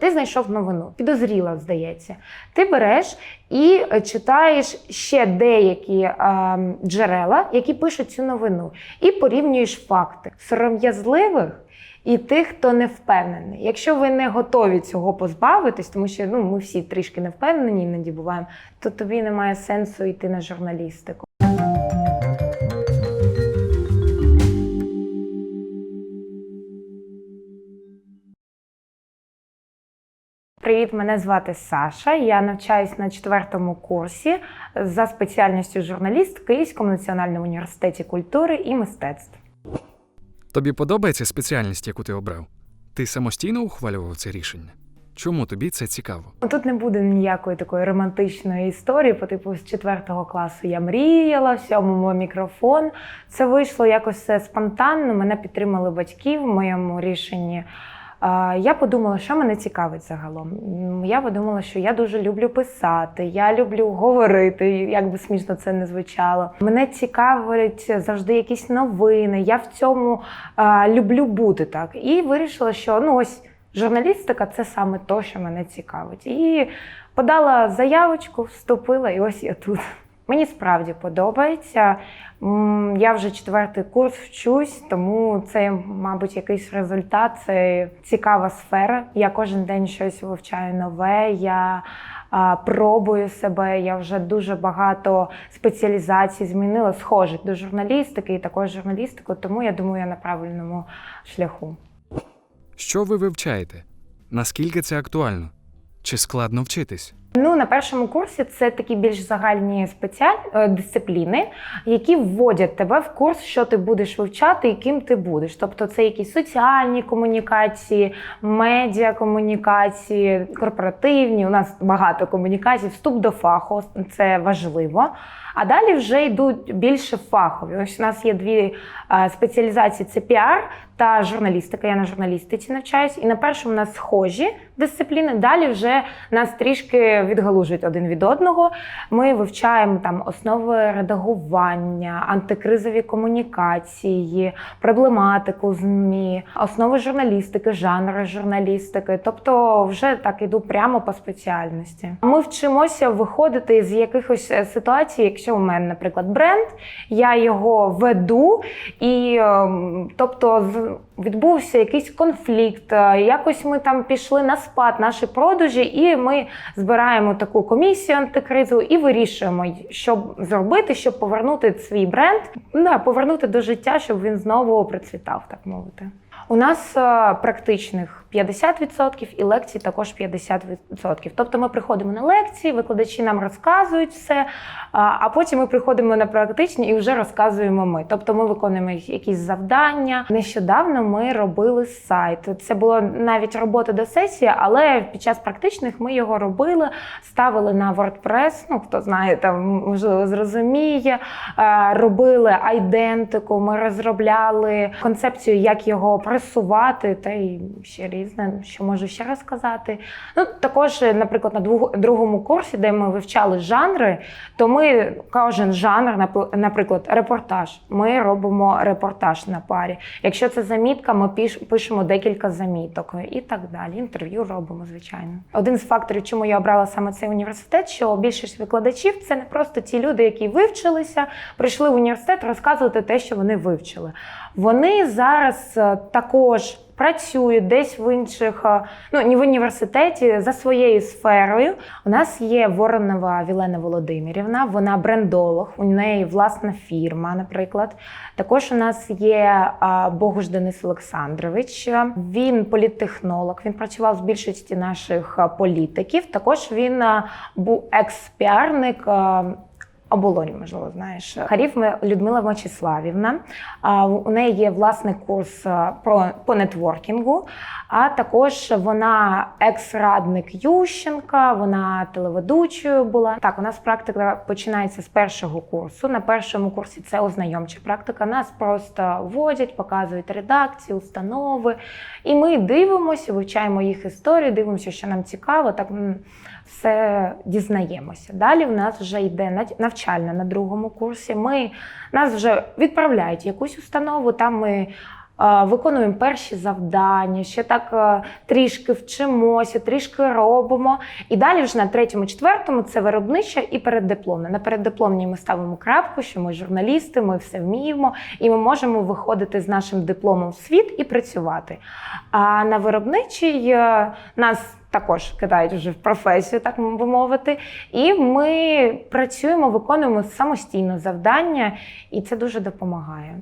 Ти знайшов новину, підозріла, здається. Ти береш і е, читаєш ще деякі е, джерела, які пишуть цю новину, і порівнюєш факти сором'язливих і тих, хто не впевнений. Якщо ви не готові цього позбавитись, тому що ну, ми всі трішки не впевнені, іноді буваємо, то тобі немає сенсу йти на журналістику. Привіт, мене звати Саша. Я навчаюсь на четвертому курсі за спеціальністю журналіст в Київському національному університеті культури і мистецтв. Тобі подобається спеціальність, яку ти обрав? Ти самостійно ухвалював це рішення? Чому тобі це цікаво? Тут не буде ніякої такої романтичної історії, по типу з четвертого класу я мріяла, в сьомому мікрофон. Це вийшло якось все спонтанно. Мене підтримали батьки в моєму рішенні. Я подумала, що мене цікавить загалом. Я подумала, що я дуже люблю писати, я люблю говорити, як би смішно це не звучало. Мене цікавить завжди якісь новини. Я в цьому а, люблю бути так. І вирішила, що ну ось журналістика це саме то, що мене цікавить. І подала заявочку, вступила, і ось я тут. Мені справді подобається. Я вже четвертий курс вчусь, тому це, мабуть, якийсь результат. Це цікава сфера. Я кожен день щось вивчаю нове. Я пробую себе. Я вже дуже багато спеціалізацій змінила, схожих до журналістики і також журналістику. Тому я думаю, я на правильному шляху. Що ви вивчаєте? Наскільки це актуально? Чи складно вчитись? Ну, на першому курсі це такі більш загальні спеціаль... е, дисципліни, які вводять тебе в курс, що ти будеш вивчати і ким ти будеш. Тобто це якісь соціальні комунікації, медіа комунікації, корпоративні. У нас багато комунікацій, вступ до фаху це важливо. А далі вже йдуть більше фахові. Ось у нас є дві е, спеціалізації: це піар та журналістика. Я на журналістиці навчаюсь. І на першому у нас схожі дисципліни. Далі вже нас трішки відгалужують один від одного. Ми вивчаємо там основи редагування, антикризові комунікації, проблематику ЗМІ, основи журналістики, жанри журналістики. Тобто, вже так іду прямо по спеціальності. Ми вчимося виходити з якихось е, ситуацій, якщо у мене, наприклад, бренд, я його веду, і ем, тобто з- відбувся якийсь конфлікт. е, Якось ми там пішли на спад наші продажі, і ми збираємо таку комісію антикризу і вирішуємо, що зробити, щоб повернути свій бренд, да, повернути до життя, щоб він знову процвітав, так мовити. У нас е, практичних 50% і лекцій також 50%. Тобто ми приходимо на лекції, викладачі нам розказують все, а потім ми приходимо на практичні і вже розказуємо ми. Тобто ми виконуємо якісь завдання. Нещодавно ми робили сайт. Це було навіть робота до сесії, але під час практичних ми його робили, ставили на WordPress, ну хто знає, там можливо зрозуміє. Робили айдентику, ми розробляли концепцію, як його просувати, та й ще різне, що можу ще розказати. Ну, також, наприклад, на другому курсі, де ми вивчали жанри, то ми кожен жанр, нап- наприклад, репортаж. Ми робимо репортаж на парі. Якщо це замітка, ми пишемо декілька заміток і так далі. Інтерв'ю робимо, звичайно. Один з факторів, чому я обрала саме цей університет, що більшість викладачів це не просто ті люди, які вивчилися, прийшли в університет розказувати те, що вони вивчили. Вони зараз е, також працюють десь в інших, е, ну не в університеті, за своєю сферою. У нас є Воронова Вілена Володимирівна, вона брендолог, у неї власна фірма, наприклад. Також у нас є а, Богуш Денис Олександрович. Він політтехнолог, він працював з більшості наших політиків. Також він був екс-піарник. А, Оболоні, можливо, знаєш. Харів Людмила Мочиславівна. У неї є власний курс про по нетворкінгу. А також вона екс-радник Ющенка, вона телеведучою була. Так, у нас практика починається з першого курсу. На першому курсі це ознайомча практика. Нас просто вводять, показують редакції, установи. І ми дивимося, вивчаємо їх історію, дивимося, що нам цікаво. Так все дізнаємося. Далі в нас вже йде нав- навчальна на другому курсі. Ми нас вже відправляють в якусь установу. Там ми виконуємо перші завдання, ще так трішки вчимося, трішки робимо. І далі вже на третьому, четвертому це виробниче і переддипломне. На переддипломній ми ставимо крапку, що ми журналісти, ми все вміємо, і ми можемо виходити з нашим дипломом в світ і працювати. А на виробничій е, нас також кидають вже в професію, так би мовити. І ми працюємо, виконуємо самостійно завдання, і це дуже допомагає.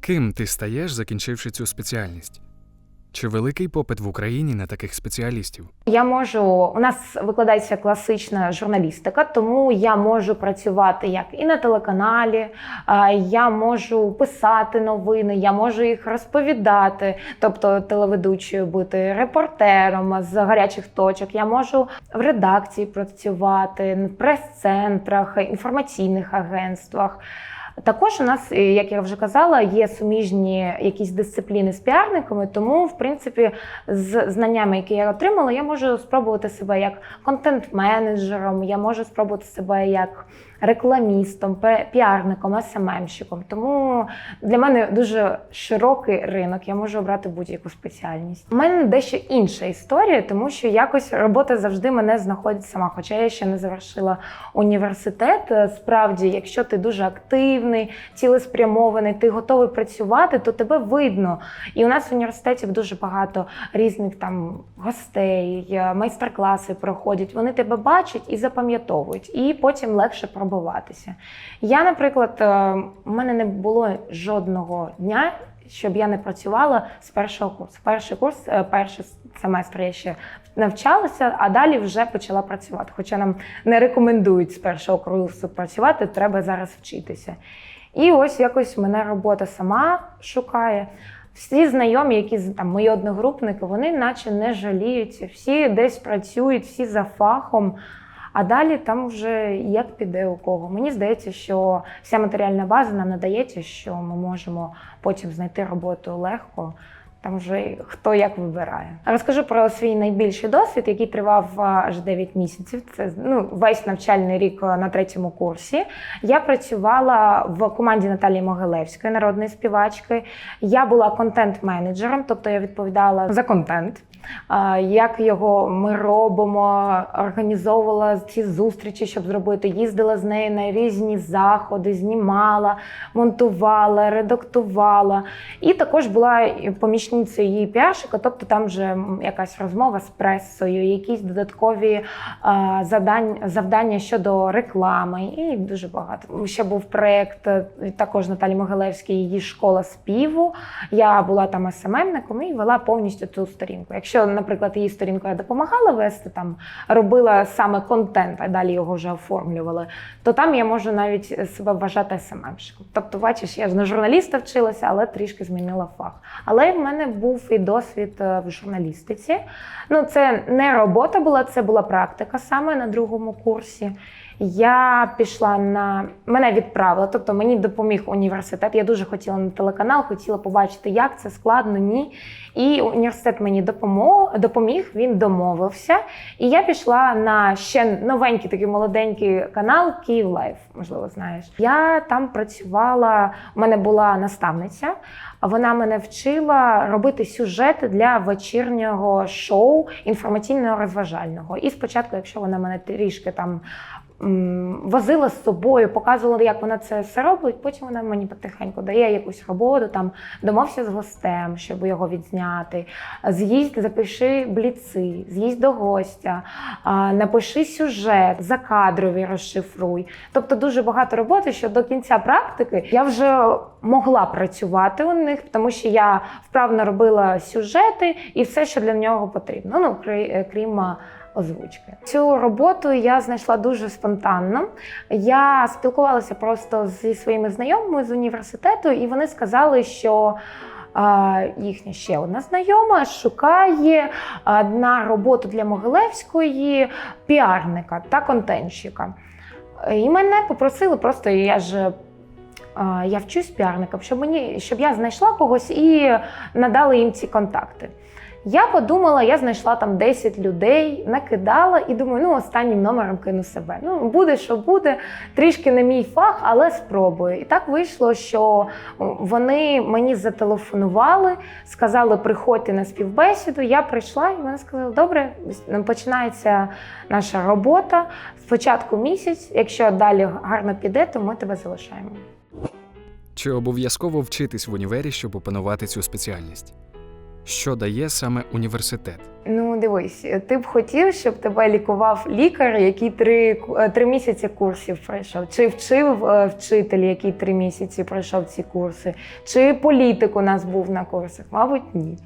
Ким ти стаєш, закінчивши цю спеціальність? Чи великий попит в Україні на таких спеціалістів? Я можу, у нас викладається класична журналістика, тому я можу працювати як і на телеканалі, я можу писати новини, я можу їх розповідати, тобто телеведучою бути репортером з гарячих точок. Я можу в редакції працювати, в прес-центрах, інформаційних агентствах. Також у нас, е, як я вже казала, є суміжні якісь дисципліни з піарниками, тому, в принципі, з знаннями, які я отримала, я можу спробувати себе як контент-менеджером, я можу спробувати себе як рекламістом, піарником, СММщиком. Тому для мене дуже широкий ринок, я можу обрати будь-яку спеціальність. У мене дещо інша історія, тому що якось робота завжди мене знаходить сама. Хоча я ще не завершила університет. Справді, якщо ти дуже активний, цілеспрямований, ти готовий працювати, то тебе видно. І у нас в університеті дуже багато різних там гостей, майстер-класи проходять. Вони тебе бачать і запам'ятовують, і потім легше пробиватися. Я, наприклад, е, у мене не було жодного дня. Щоб я не працювала з першого курсу. Перший курс, е, перший семестр я ще навчалася, а далі вже почала працювати. Хоча нам не рекомендують з першого курсу працювати, треба зараз вчитися. І ось якось мене робота сама шукає. Всі знайомі, які там мої одногрупники, вони наче не жаліються, всі десь працюють, всі за фахом. А далі там вже як піде у кого. Мені здається, що вся матеріальна база нам надається, що ми можемо потім знайти роботу легко. Там вже хто як вибирає. Розкажу про свій найбільший досвід, який тривав аж 9 місяців. Це ну, весь навчальний рік на третьому курсі. Я працювала в команді Наталії Могилевської, народної співачки. Я була контент-менеджером, тобто я відповідала за контент. Як його ми робимо, організовувала ці зустрічі, щоб зробити. Їздила з нею на різні заходи, знімала, монтувала, редактувала. І також була помічницею її піарщика, тобто там вже якась розмова з пресою, якісь додаткові завдання щодо реклами, і дуже багато. Ще був проєкт е, також Наталі Могилевській, її школа співу. Я була там СММником і вела повністю цю сторінку. Якщо, наприклад, її сторінку я допомагала вести, там робила саме контент, а далі його вже оформлювали, то там я можу навіть себе вважати СММщиком. Тобто, бачиш, я ж на журналіста вчилася, але трішки змінила фах. Але в мене був і досвід е, в журналістиці. Ну, це не робота була, це була практика саме на другому курсі. Я пішла на мене відправили, тобто мені допоміг університет. Я дуже хотіла на телеканал, хотіла побачити, як це складно, ні. І університет мені допоміг, він домовився. І я пішла на ще новенький такий молоденький канал Київ Лайф, можливо, знаєш. Я там працювала, у мене була наставниця. Вона мене вчила робити сюжети для вечірнього шоу інформаційно-розважального. І спочатку, якщо вона мене трішки там возила з собою, показувала, як вона це все робить. Потім вона мені потихеньку дає якусь роботу, там домовся з гостем, щоб його відзняти. З'їзд, запиши бліци, з'їзд до гостя, напиши сюжет, закадрові розшифруй. Тобто дуже багато роботи, що до кінця практики я вже могла працювати у них, тому що я вправно робила сюжети і все, що для нього потрібно. Ну, крім а, озвучки. Цю роботу я знайшла дуже спонтанно. Я спілкувалася просто зі своїми знайомими з університету, і вони сказали, що. Їхня ще одна знайома шукає на роботу для Могилевської піарника та контентщика. І мене попросили просто, я ж я вчусь піарником, щоб мені щоб я знайшла когось і надала їм ці контакти. Я подумала, я знайшла там 10 людей, накидала і думаю, ну останнім номером кину себе. Ну, буде, що буде, трішки не мій фах, але спробую. І так вийшло, що вони мені зателефонували, сказали, приходьте на співбесіду. Я прийшла, і вони сказали, добре, починається наша робота. Спочатку місяць, якщо далі гарно піде, то ми тебе залишаємо. Чи обов'язково вчитись в універі, щоб опанувати цю спеціальність? Що дає саме університет? Ну, дивись, ти б хотів, щоб тебе лікував лікар, який три, е, три місяці курсів пройшов, чи вчив е, вчитель, який три місяці пройшов ці курси, чи політик у нас був на курсах? Мабуть, ні.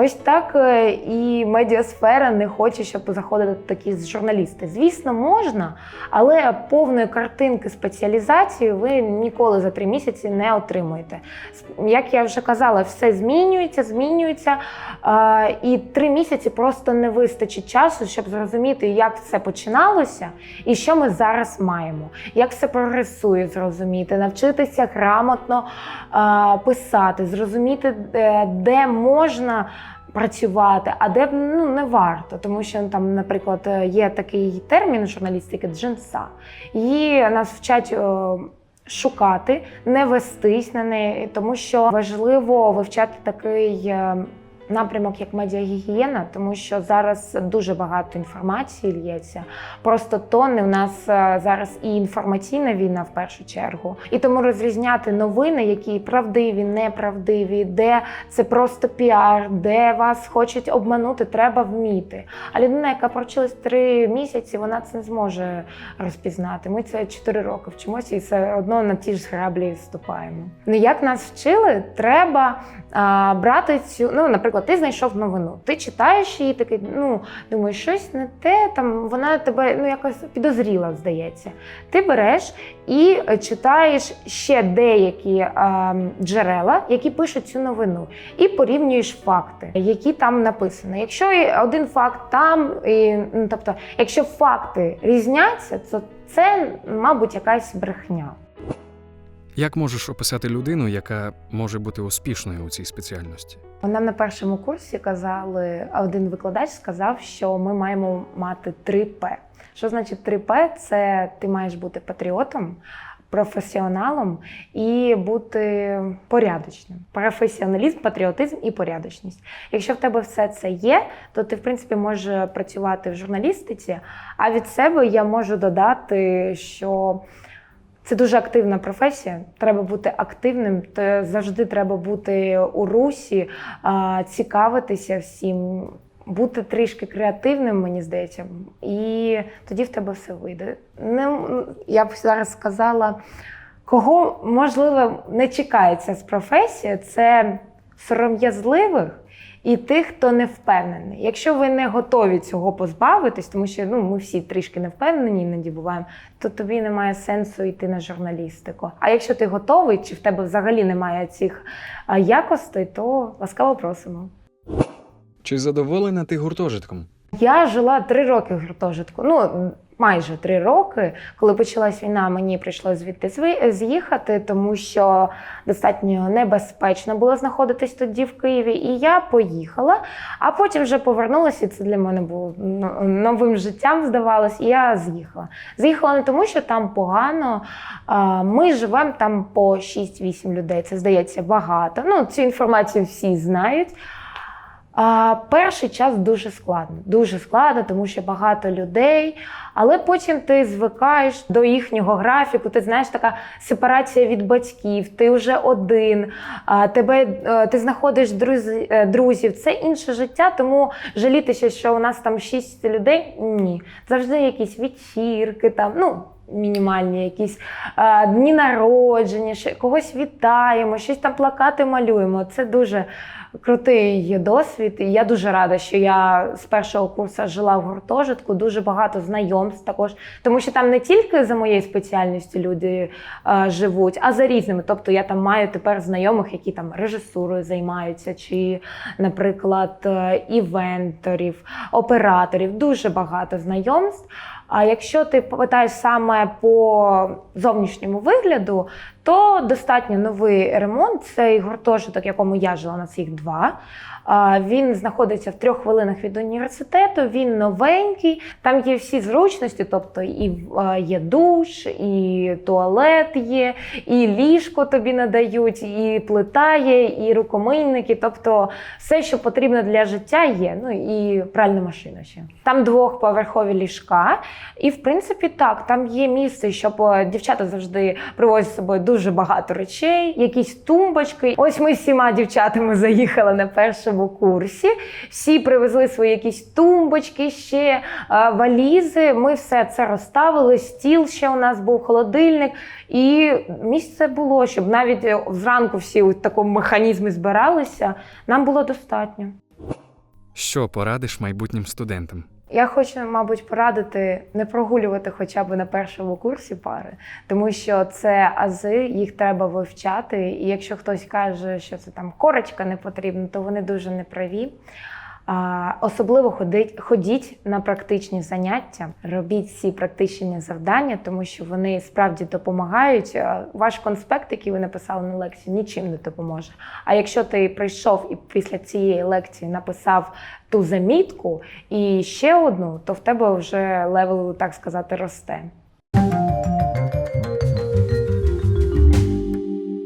Ось так е, і медіасфера не хоче, щоб заходили такі журналісти. Звісно, можна, але повної картинки спеціалізації ви ніколи за три місяці не отримуєте. Як я вже казала, все змінюється, змінюється, е, і три місяці просто не вистачить часу, щоб зрозуміти, як все починалося і що ми зараз маємо, як все прогресує, зрозуміти, навчитися грамотно е, писати, зрозуміти, де, де можна працювати, а де ну не варто, тому що там, наприклад, є такий термін журналістики джинса. Її нас вчать. о, Шукати, не вестись на неї, тому що важливо вивчати такий е, напрямок, як медіагігієна, тому що зараз дуже багато інформації лється. Просто тони у нас е, зараз і інформаційна війна в першу чергу. І тому розрізняти новини, які правдиві, неправдиві, де це просто піар, де вас хочуть обманути, треба вміти. А людина, яка провчилась три місяці, вона це не зможе розпізнати. Ми це чотири роки вчимося і все одно на ті ж граблі вступаємо. Ну як нас вчили, треба а, брати цю, ну, наприклад, ти знайшов новину, ти читаєш її, такий, ну думаєш, щось не те, там вона тебе ну якось підозріла, здається. Ти береш і е, читаєш ще деякі а, джерела, які пишуть цю новину, і порівнюєш факти, які там написані. Якщо один факт там, і, ну, тобто, якщо факти різняться, то це, мабуть, якась брехня. Як можеш описати людину, яка може бути успішною у цій спеціальності? Нам на першому курсі казали, один викладач сказав, що ми маємо мати 3 П. Що значить 3 П? Це ти маєш бути патріотом, професіоналом і бути порядочним. Професіоналізм, патріотизм і порядочність. Якщо в тебе все це є, то ти, в принципі, можеш працювати в журналістиці. А від себе я можу додати, що це дуже активна професія. Треба бути активним. То завжди треба бути у русі, цікавитися всім, бути трішки креативним, мені здається, і тоді в тебе все вийде. Не, я б зараз сказала, кого можливо не чекається з професії, це сором'язливих. І тих, хто не впевнений. Якщо ви не готові цього позбавитись, тому що ну ми всі трішки не впевнені, іноді буваємо, то тобі немає сенсу йти на журналістику. А якщо ти готовий, чи в тебе взагалі немає цих якостей, то ласкаво просимо. Чи задоволена ти гуртожитком? Я жила три роки в гуртожитку. Ну майже три роки. Коли почалась війна, мені прийшлося звідти з'їхати, тому що достатньо небезпечно було знаходитись тоді в Києві. І я поїхала, а потім вже повернулася. і Це для мене було новим життям, здавалось, і я з'їхала. З'їхала не тому, що там погано. Ми живемо там по 6-8 людей. Це здається багато. Ну, цю інформацію всі знають. А, перший час дуже складно, дуже складно, тому що багато людей. Але потім ти звикаєш до їхнього графіку. Ти знаєш, така сепарація від батьків, ти вже один, а, тебе е, ти знаходиш друзі, е, друзів. Це інше життя, тому жалітися, що у нас там шість людей. Ні, завжди якісь вечірки там. Ну. Мінімальні якісь а, дні народження, ще когось вітаємо, щось там плакати малюємо. Це дуже крутий досвід. І я дуже рада, що я з першого курсу жила в гуртожитку, дуже багато знайомств також, тому що там не тільки за моєю спеціальністю люди е, живуть, а за різними. Тобто я там маю тепер знайомих, які там режисурою займаються, чи, наприклад, е, івенторів, операторів. Дуже багато знайомств. А якщо ти питаєш саме по зовнішньому вигляду, то достатньо новий ремонт. Цей гуртожиток, якому я жила, у нас їх два. Він знаходиться в трьох хвилинах від університету. Він новенький. Там є всі зручності, тобто і є душ, і туалет є, і ліжко тобі надають, і плита є, і рукомийники. Тобто все, що потрібно для життя, є. Ну і пральна машина ще. Там двохповерхові ліжка. І в принципі так, там є місце, щоб е, дівчата завжди привозять з собою дуже багато речей, якісь тумбочки. Ось ми з всіма дівчатами заїхали на першому курсі. Всі привезли свої якісь тумбочки, ще е, валізи. Ми все це розставили. Стіл ще у нас був холодильник, і місце було, щоб навіть е, зранку всі у такому механізмі збиралися. Нам було достатньо. Що порадиш майбутнім студентам? Я хочу, мабуть, порадити не прогулювати хоча б на першому курсі пари, тому що це ази, їх треба вивчати. І якщо хтось каже, що це там корочка не потрібна, то вони дуже неправі. Особливо ходить, ходіть на практичні заняття, робіть всі практичні завдання, тому що вони справді допомагають. Ваш конспект, який ви написали на лекції, нічим не допоможе. А якщо ти прийшов і після цієї лекції написав ту замітку і ще одну, то в тебе вже левел, так сказати, росте.